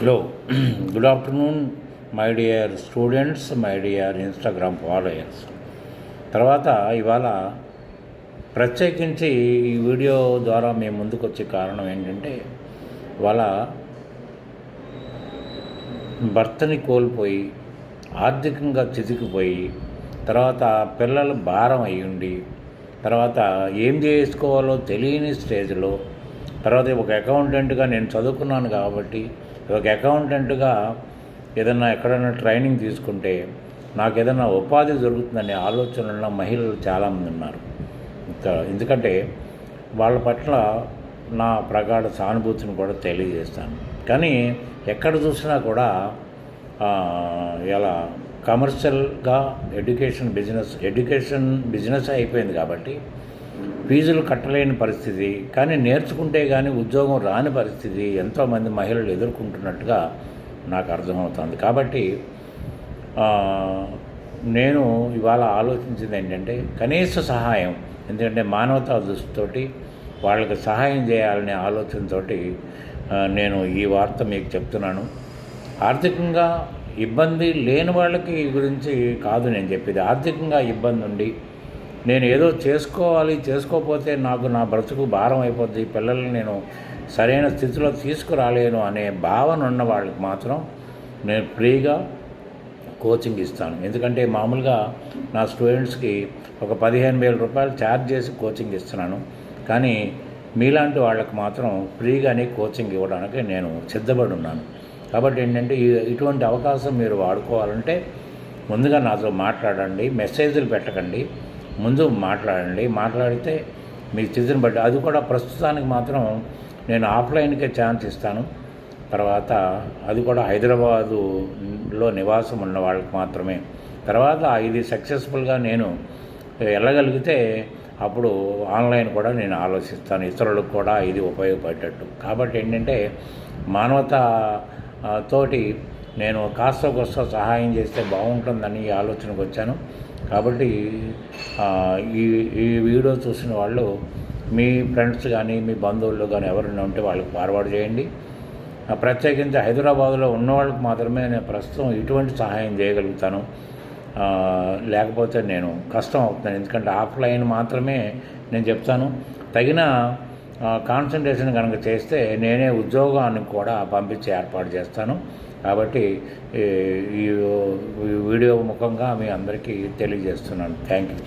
Hello good afternoon my dear students my dear Instagram followers తర్వాత ఇవాళ ప్రత్యేకించి ఈ వీడియో ద్వారా మేము ముందుకు వచ్చే కారణం ఏంటంటే ఇవాళ భర్తని కోల్పోయి ఆర్థికంగా చితికిపోయి తర్వాత పిల్లలు భారం అయ్యుండి తర్వాత ఏం చేసుకోవాలో తెలియని స్టేజ్లో తర్వాత ఒక అకౌంటెంట్గా నేను చదువుకున్నాను కాబట్టి ఒక అకౌంటెంట్గా ఏదన్నా ఎక్కడైనా ట్రైనింగ్ తీసుకుంటే నాకు ఏదైనా ఉపాధి దొరుకుతుందనే ఆలోచనలో మహిళలు చాలామంది ఉన్నారు. ఇంకా ఎందుకంటే వాళ్ళ పట్ల నా ప్రగాఢ సానుభూతిని కూడా తెలియజేస్తాను. కానీ ఎక్కడ చూసినా కూడా ఇలా కమర్షియల్గా ఎడ్యుకేషన్ బిజినెస్ ఎడ్యుకేషన్ బిజినెస్ అయిపోయింది కాబట్టి ఫీజులు కట్టలేని పరిస్థితి కానీ నేర్చుకుంటే కానీ ఉద్యోగం రాని పరిస్థితి ఎంతోమంది మహిళలు ఎదుర్కొంటున్నట్టుగా నాకు అర్థమవుతుంది. కాబట్టి నేను ఇవాళ ఆలోచించింది ఏంటంటే కనీస సహాయం ఎందుకంటే మానవతా దృష్టితోటి వాళ్ళకి సహాయం చేయాలనే ఆలోచనతో నేను ఈ వార్త మీకు చెప్తున్నాను. ఆర్థికంగా ఇబ్బంది లేని వాళ్ళకి గురించి కాదు నేను చెప్పేది. ఆర్థికంగా ఇబ్బంది ఉండి నేను ఏదో చేసుకోవాలి చేసుకోకపోతే నాకు నా బ్రతుకు భారం అయిపోద్ది పిల్లల్ని నేను సరైన స్థితిలో తీసుకురాలేను అనే భావన ఉన్న వాళ్ళకి మాత్రం నేను ఫ్రీగా కోచింగ్ ఇస్తాను. ఎందుకంటే మామూలుగా నా స్టూడెంట్స్కి ఒక పదిహేను వేల రూపాయలు ఛార్జ్ చేసి కోచింగ్ ఇస్తున్నాను. కానీ మీలాంటి వాళ్ళకి మాత్రం ఫ్రీగానే కోచింగ్ ఇవ్వడానికి నేను సిద్ధపడి ఉన్నాను. కాబట్టి ఏంటంటే ఇటువంటి అవకాశం మీరు వాడుకోవాలంటే ముందుగా నాతో మాట్లాడండి మెసేజ్లు పెట్టకండి. ముందు మాట్లాడండి. మాట్లాడితే మీ స్థితిని బట్టి అది కూడా ప్రస్తుతానికి మాత్రం నేను ఆఫ్లైన్కే ఛాన్స్ ఇస్తాను. తర్వాత అది కూడా హైదరాబాదులో నివాసం ఉన్న వాళ్ళకి మాత్రమే. తర్వాత ఇది సక్సెస్ఫుల్గా నేను వెళ్ళగలిగితే అప్పుడు ఆన్లైన్ కూడా నేను ఆలోచిస్తాను. ఇతరులకు కూడా ఇది ఉపయోగపడేటట్టు. కాబట్టి ఏంటంటే మానవత తోటి నేను కాస్త కొస్త సహాయం చేస్తే బాగుంటుందని ఈ ఆలోచనకు వచ్చాను కాబట్టి ఈ ఈ వీడియో చూసిన వాళ్ళు మీ ఫ్రెండ్స్ కానీ మీ బంధువులు కానీ ఎవరైనా ఉంటే వాళ్ళకి ఫార్వర్డ్ చేయండి. ప్రత్యేకించి హైదరాబాద్లో ఉన్నవాళ్ళకి మాత్రమే నేను ప్రస్తుతం ఇటువంటి సహాయం చేయగలుగుతాను. లేకపోతే నేను కష్టం అవుతున్నాను. ఎందుకంటే ఆఫ్లైన్ మాత్రమే నేను చెప్తాను. తగిన కాన్సన్ట్రేషన్ కనుక చేస్తే నేనే ఉద్యోగాన్ని కూడా పంపించే ఏర్పాటు చేస్తాను. కాబట్టి ఈ ఈ వీడియో ముఖంగా మీ అందరికీ తెలియజేస్తున్నాను. Thank you.